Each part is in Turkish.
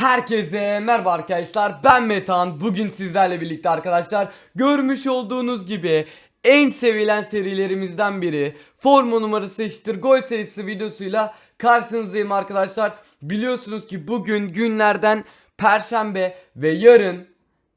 Herkese merhaba arkadaşlar ben Metan bugün sizlerle birlikte arkadaşlar görmüş olduğunuz gibi en sevilen serilerimizden biri forma numarası eşittir gol serisi videosuyla karşınızdayım arkadaşlar biliyorsunuz ki bugün günlerden perşembe ve yarın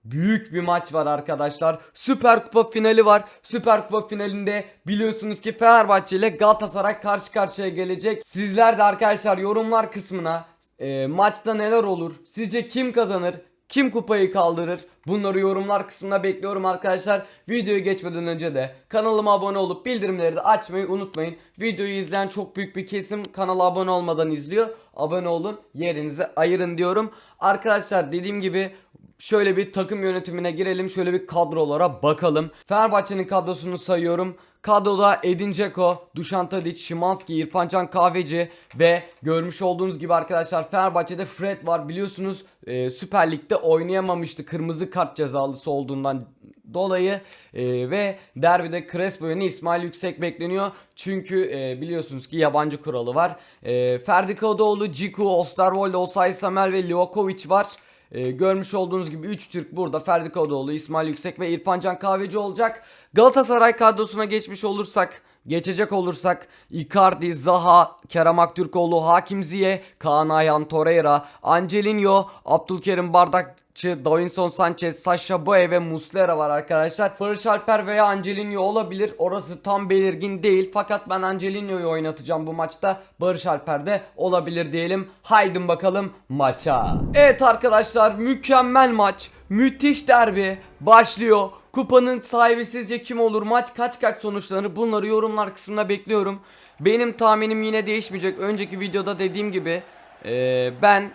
büyük bir maç var arkadaşlar. Süper Kupa finali var. Süper Kupa finalinde biliyorsunuz ki Fenerbahçe ile Galatasaray karşı karşıya gelecek. Sizler de arkadaşlar yorumlar kısmına e, maçta neler olur? Sizce kim kazanır? Kim kupayı kaldırır? Bunları yorumlar kısmına bekliyorum arkadaşlar. Videoyu geçmeden önce de kanalıma abone olup bildirimleri de açmayı unutmayın. Videoyu izleyen çok büyük bir kesim kanala abone olmadan izliyor. Abone olun, yerinizi ayırın diyorum. Arkadaşlar dediğim gibi Şöyle bir takım yönetimine girelim. Şöyle bir kadrolara bakalım. Fenerbahçe'nin kadrosunu sayıyorum. Kadroda Edin Dzeko, Dušan Tadić, Şimanski, İrfancan Kahveci ve görmüş olduğunuz gibi arkadaşlar Fenerbahçe'de Fred var. Biliyorsunuz e, Süper Lig'de oynayamamıştı kırmızı kart cezalısı olduğundan dolayı E, ve derbide Crespo yeni İsmail Yüksek bekleniyor. Çünkü e, biliyorsunuz ki yabancı kuralı var. E, Ferdi Kadıoğlu, Ciku, Osterwolde, Osay Samel ve Livakovic var. Ee, görmüş olduğunuz gibi 3 Türk burada Ferdi Kadıoğlu, İsmail Yüksek ve İrfancan Kahveci olacak. Galatasaray kadrosuna geçmiş olursak Geçecek olursak Icardi, Zaha, Kerem Aktürkoğlu, Hakim Ziye, Kaan Ayhan Torreira, Angelinho, Abdülkerim Bardakçı, Davinson Sanchez, Sasha Boye ve Muslera var arkadaşlar. Barış Alper veya Angelinho olabilir. Orası tam belirgin değil. Fakat ben Angelinho'yu oynatacağım bu maçta. Barış Alper de olabilir diyelim. Haydi bakalım maça. Evet arkadaşlar mükemmel maç. Müthiş derbi başlıyor. Kupanın sahibi sizce kim olur? Maç kaç kaç sonuçlanır? Bunları yorumlar kısmına bekliyorum. Benim tahminim yine değişmeyecek. Önceki videoda dediğim gibi eee, ben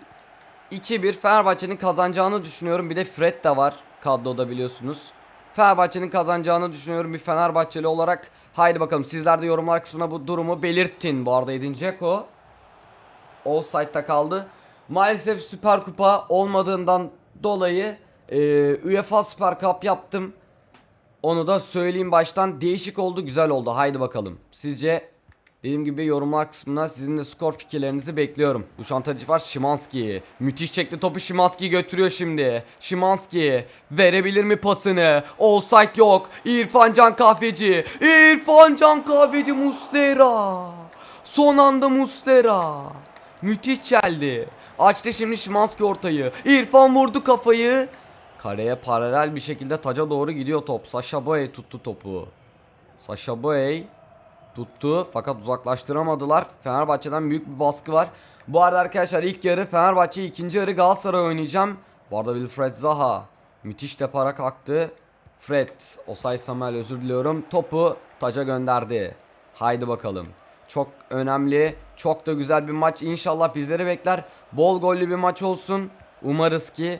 2-1 Fenerbahçe'nin kazanacağını düşünüyorum. Bir de Fred de var kadroda biliyorsunuz. Fenerbahçe'nin kazanacağını düşünüyorum bir Fenerbahçeli olarak. Haydi bakalım sizler de yorumlar kısmına bu durumu belirtin. Bu arada Edin Dzeko offside'da kaldı. Maalesef Süper Kupa olmadığından dolayı eee UEFA Süper Cup yaptım. Onu da söyleyeyim baştan değişik oldu güzel oldu haydi bakalım. Sizce dediğim gibi yorumlar kısmına sizin de skor fikirlerinizi bekliyorum. Dušan Tadić var Şimanski. Müthiş çekti topu Şimanski götürüyor şimdi. Şimanski verebilir mi pasını? Offside yok. İrfan Can Kahveci. İrfan Can Kahveci Muslera. Son anda Muslera. Müthiş çeldi. Açtı şimdi Şimanski ortayı. İrfan vurdu kafayı. Kareye paralel bir şekilde taca doğru gidiyor top. Sasha Boye tuttu topu. Sasha Boye tuttu fakat uzaklaştıramadılar. Fenerbahçe'den büyük bir baskı var. Bu arada arkadaşlar ilk yarı Fenerbahçe ikinci yarı Galatasaray oynayacağım. Bu arada Wilfred Zaha müthiş depara kalktı. Fred, Osay Samuel özür diliyorum. Topu taca gönderdi. Haydi bakalım. Çok önemli, çok da güzel bir maç. İnşallah bizleri bekler. Bol gollü bir maç olsun. Umarız ki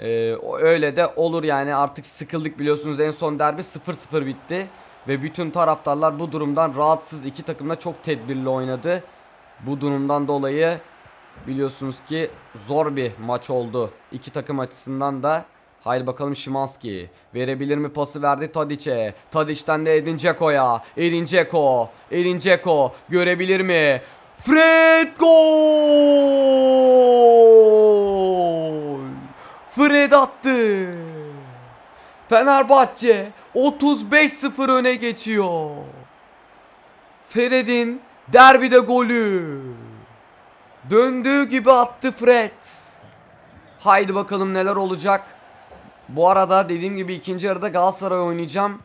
ee, öyle de olur yani artık sıkıldık biliyorsunuz en son derbi 0-0 bitti. Ve bütün taraftarlar bu durumdan rahatsız iki takım da çok tedbirli oynadı. Bu durumdan dolayı biliyorsunuz ki zor bir maç oldu. İki takım açısından da Haydi bakalım Şimanski verebilir mi pası verdi Tadiç'e. Tadiç'ten de Edin Dzeko'ya. Edin Dzeko. Edin Dzeko görebilir mi? Fred gol! Fred attı. Fenerbahçe 35-0 öne geçiyor. Fred'in derbide golü. Döndüğü gibi attı Fred. Haydi bakalım neler olacak. Bu arada dediğim gibi ikinci yarıda Galatasaray oynayacağım.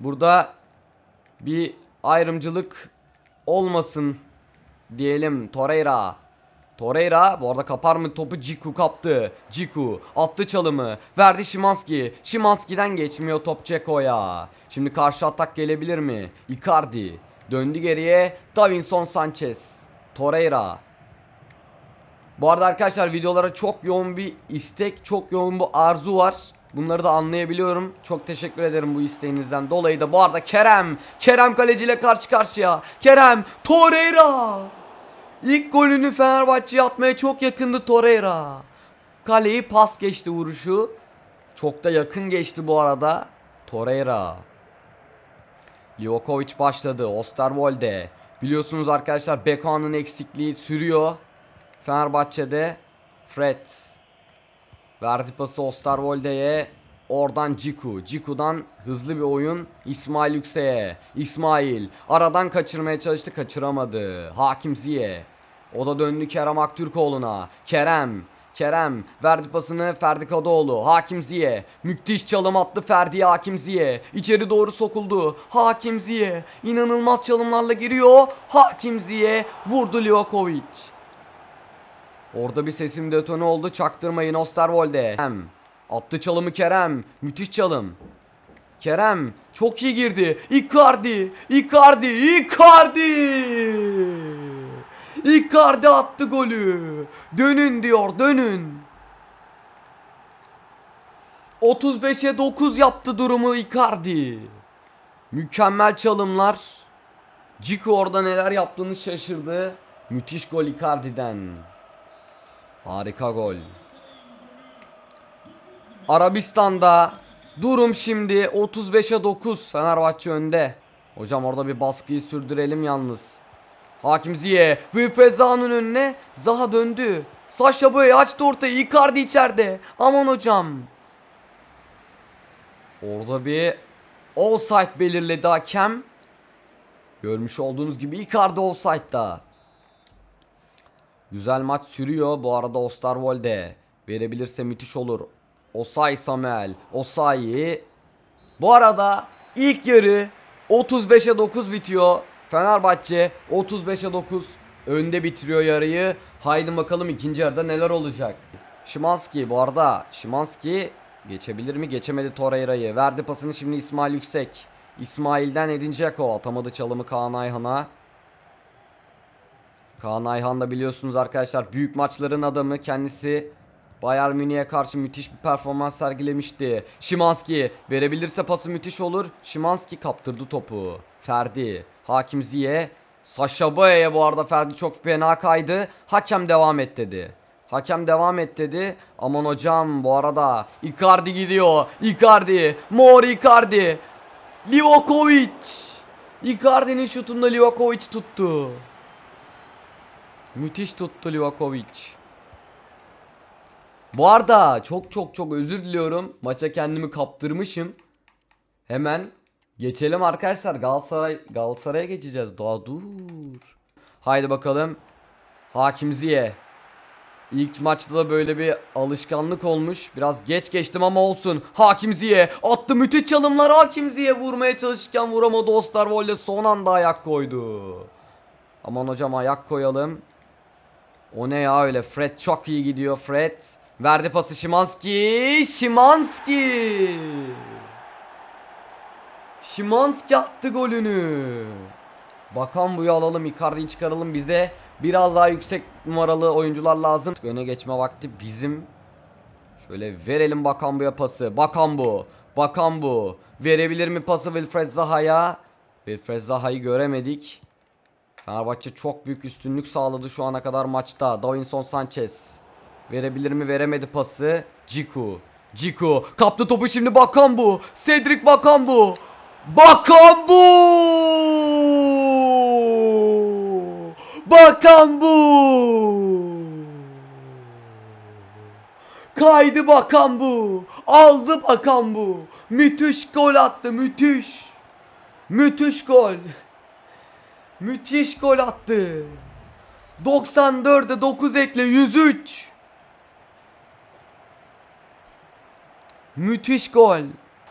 Burada bir ayrımcılık olmasın diyelim Torreira. Torreira bu arada kapar mı topu Ciku kaptı. Ciku attı çalımı. Verdi Şimanski. Şimanski'den geçmiyor top Ceko'ya. Şimdi karşı atak gelebilir mi? Icardi. Döndü geriye. Davinson Sanchez. Torreira. Bu arada arkadaşlar videolara çok yoğun bir istek, çok yoğun bir arzu var. Bunları da anlayabiliyorum. Çok teşekkür ederim bu isteğinizden dolayı da. Bu arada Kerem, Kerem kaleciyle karşı karşıya. Kerem, Torreira. İlk golünü Fenerbahçe'ye atmaya çok yakındı Torreira. Kaleyi pas geçti vuruşu. Çok da yakın geçti bu arada. Torreira. Livakovic başladı. Osterwolde. Biliyorsunuz arkadaşlar Beko'nun eksikliği sürüyor. Fenerbahçe'de Fred Verdi pası Osterwolde'ye. Oradan Ciku. Ciku'dan hızlı bir oyun İsmail Yüksek'e. İsmail aradan kaçırmaya çalıştı kaçıramadı. Hakim Ziye. O da döndü Kerem Aktürkoğlu'na. Kerem. Kerem verdi pasını Ferdi Kadıoğlu. Hakim Ziye. Müthiş çalım attı Ferdi'ye Hakim Ziye. İçeri doğru sokuldu. Hakim Ziye. İnanılmaz çalımlarla giriyor. Hakim Ziye vurdu Livakovic. Orada bir sesim detone oldu. Çaktırmayın Osterwolde. Kerem. Attı çalımı Kerem. Müthiş çalım. Kerem çok iyi girdi. Icardi. Icardi. Icardi. Icardi attı golü. Dönün diyor dönün. 35'e 9 yaptı durumu Icardi. Mükemmel çalımlar. Ciku orada neler yaptığını şaşırdı. Müthiş gol Icardi'den. Harika gol. Arabistan'da durum şimdi 35'e 9 Fenerbahçe önde. Hocam orada bir baskıyı sürdürelim yalnız. Hakim Ziye Wilfred Zaha'nın önüne Zaha döndü. Saşa Boey açtı ortayı Icardi içeride. Aman hocam. Orada bir offside belirledi hakem. Görmüş olduğunuz gibi Icardi offside'da. Güzel maç sürüyor. Bu arada Osterwolde verebilirse müthiş olur. Osay Samuel. Osayi. Bu arada ilk yarı 35'e 9 bitiyor. Fenerbahçe 35'e 9 önde bitiriyor yarıyı. Haydi bakalım ikinci yarıda neler olacak. Şimanski bu arada Şimanski geçebilir mi? Geçemedi Torreira'yı. Verdi pasını şimdi İsmail Yüksek. İsmail'den Edin Dzeko atamadı çalımı Kaan Ayhan'a. Kaan Ayhan da biliyorsunuz arkadaşlar büyük maçların adamı kendisi Bayern Münih'e karşı müthiş bir performans sergilemişti. Şimanski verebilirse pası müthiş olur. Şimanski kaptırdı topu. Ferdi, Hakim Ziye, Sasha Boye'ye bu arada Ferdi çok fena kaydı. Hakem devam et dedi. Hakem devam et dedi. Aman hocam bu arada Icardi gidiyor. Icardi, Mor Icardi. Livakovic. Icardi'nin şutunda Livakovic tuttu. Müthiş tuttu Livakovic. Bu arada çok çok çok özür diliyorum. Maça kendimi kaptırmışım. Hemen geçelim arkadaşlar. Galatasaray Galatasaray'a geçeceğiz. Daha dur. Haydi bakalım. Hakim Ziye. İlk maçta da böyle bir alışkanlık olmuş. Biraz geç geçtim ama olsun. Hakim Ziye attı müthiş çalımlar. Hakim Ziye vurmaya çalışırken vuramadı. Osterwolde son anda ayak koydu. Aman hocam ayak koyalım. O ne ya öyle Fred çok iyi gidiyor Fred. Verdi pası Şimanski. Şimanski. Şimanski attı golünü. Bakan buyu alalım Icardi'yi çıkaralım bize. Biraz daha yüksek numaralı oyuncular lazım. Öne geçme vakti bizim. Şöyle verelim Bakan buya pası. Bakan bu. Bakan bu. Verebilir mi pası Wilfred Zaha'ya? Wilfred Zaha'yı göremedik. Fenerbahçe çok büyük üstünlük sağladı şu ana kadar maçta. Davinson Sanchez. Verebilir mi? Veremedi pası. Ciku. Ciku. Kaptı topu şimdi Bakan bu. Cedric Bakan bu. Bakan bu. Bakan bu. Kaydı Bakan bu. Aldı Bakan bu. Müthiş gol attı. Müthiş. Müthiş gol. Müthiş gol attı. 94'e 9 ekle 103. Müthiş gol.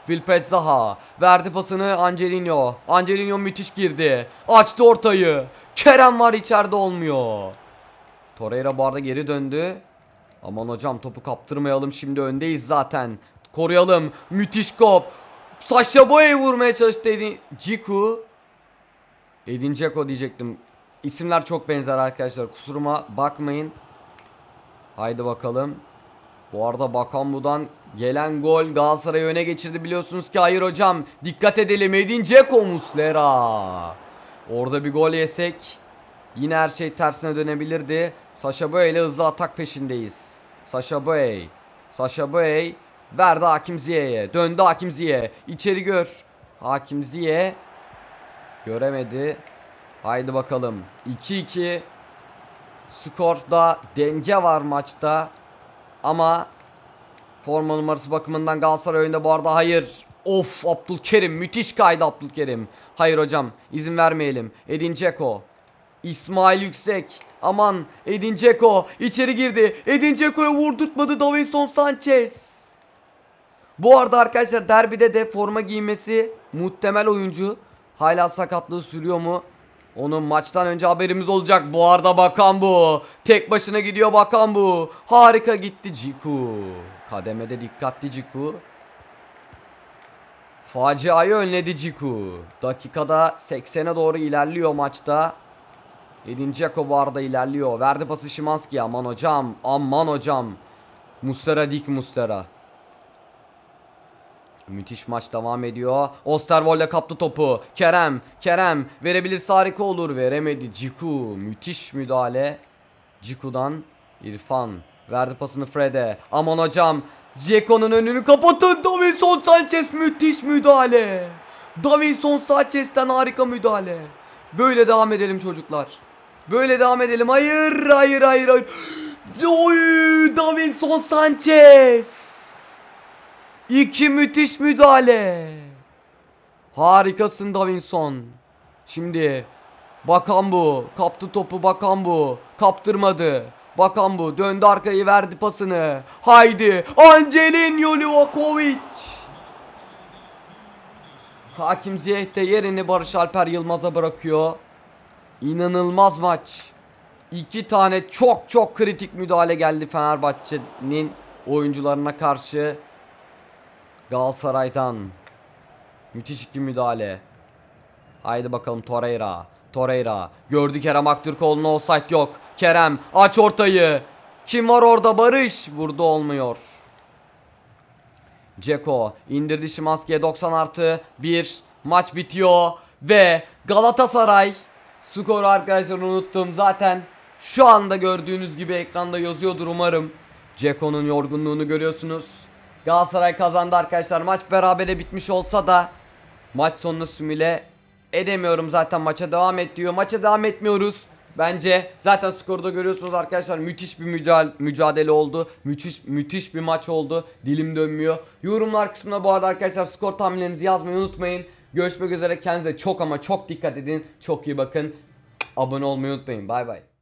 Wilfred Zaha verdi pasını Angelino. Angelino müthiş girdi. Açtı ortayı. Kerem var içeride olmuyor. Torreira bu arada geri döndü. Aman hocam topu kaptırmayalım şimdi öndeyiz zaten. Koruyalım. Müthiş kop. Sasha Boye'yi vurmaya çalıştı Edin. Ciku. Edin Dzeko diyecektim. İsimler çok benzer arkadaşlar. Kusuruma bakmayın. Haydi bakalım. Bu arada Bakambu'dan gelen gol Galatasaray'ı öne geçirdi biliyorsunuz ki hayır hocam. Dikkat edelim Edin Dzeko Muslera. Orada bir gol yesek yine her şey tersine dönebilirdi. Sasha Boye ile hızlı atak peşindeyiz. Sasha Boye. Sasha Boye verdi Hakim Ziye'ye. Döndü Hakim Ziye. İçeri gör. Hakim Ziye göremedi. Haydi bakalım. 2-2 Skorda denge var maçta. Ama Forma numarası bakımından Galatasaray önünde bu arada hayır. Of Abdülkerim müthiş kaydı Abdülkerim. Hayır hocam izin vermeyelim. Edin Dzeko. İsmail Yüksek. Aman Edin Dzeko içeri girdi. Edin Dzeko'ya vurdurtmadı Davinson Sanchez. Bu arada arkadaşlar derbide de forma giymesi muhtemel oyuncu. Hala sakatlığı sürüyor mu? Onun maçtan önce haberimiz olacak. Bu arada bakan bu. Tek başına gidiyor bakan bu. Harika gitti Ciku. Kademede dikkatli Ciku. Faciayı önledi Ciku. Dakikada 80'e doğru ilerliyor maçta. Edin Dzeko bu ilerliyor. Verdi pası Şimanski'ye. Aman hocam. Aman hocam. Mustera dik Mustera. Müthiş maç devam ediyor. Osterwolde kaptı topu. Kerem, Kerem verebilirse harika olur. Veremedi. Ciku müthiş müdahale. Ciku'dan İrfan verdi pasını Fred'e. Aman hocam. Ceko'nun önünü kapatın. Davinson Sanchez müthiş müdahale. Davinson Sanchez'ten harika müdahale. Böyle devam edelim çocuklar. Böyle devam edelim. Hayır, hayır, hayır, hayır. Oy, Davinson Sanchez. İki müthiş müdahale. Harikasın Davinson. Şimdi bakan bu. Kaptı topu bakan bu. Kaptırmadı. Bakan bu. Döndü arkayı verdi pasını. Haydi. Angelin Livakovic. Hakim Ziyech de yerini Barış Alper Yılmaz'a bırakıyor. İnanılmaz maç. İki tane çok çok kritik müdahale geldi Fenerbahçe'nin oyuncularına karşı. Galatasaray'dan. Müthiş iki müdahale. Haydi bakalım Torreira. Torreira. Gördü Kerem Aktürkoğlu'na offside yok. Kerem aç ortayı. Kim var orada Barış? Vurdu olmuyor. Ceko indirdi Şimanski'ye 90 artı 1. Maç bitiyor. Ve Galatasaray skoru arkadaşlar unuttum. Zaten şu anda gördüğünüz gibi ekranda yazıyordur umarım. Ceko'nun yorgunluğunu görüyorsunuz. Galatasaray kazandı arkadaşlar. Maç berabere bitmiş olsa da maç sonunu simüle edemiyorum zaten maça devam et diyor. Maça devam etmiyoruz. Bence zaten skoru da görüyorsunuz arkadaşlar. Müthiş bir mücadele, mücadele oldu. Müthiş müthiş bir maç oldu. Dilim dönmüyor. Yorumlar kısmına bu arada arkadaşlar skor tahminlerinizi yazmayı unutmayın. Görüşmek üzere. Kendinize çok ama çok dikkat edin. Çok iyi bakın. Abone olmayı unutmayın. Bay bay.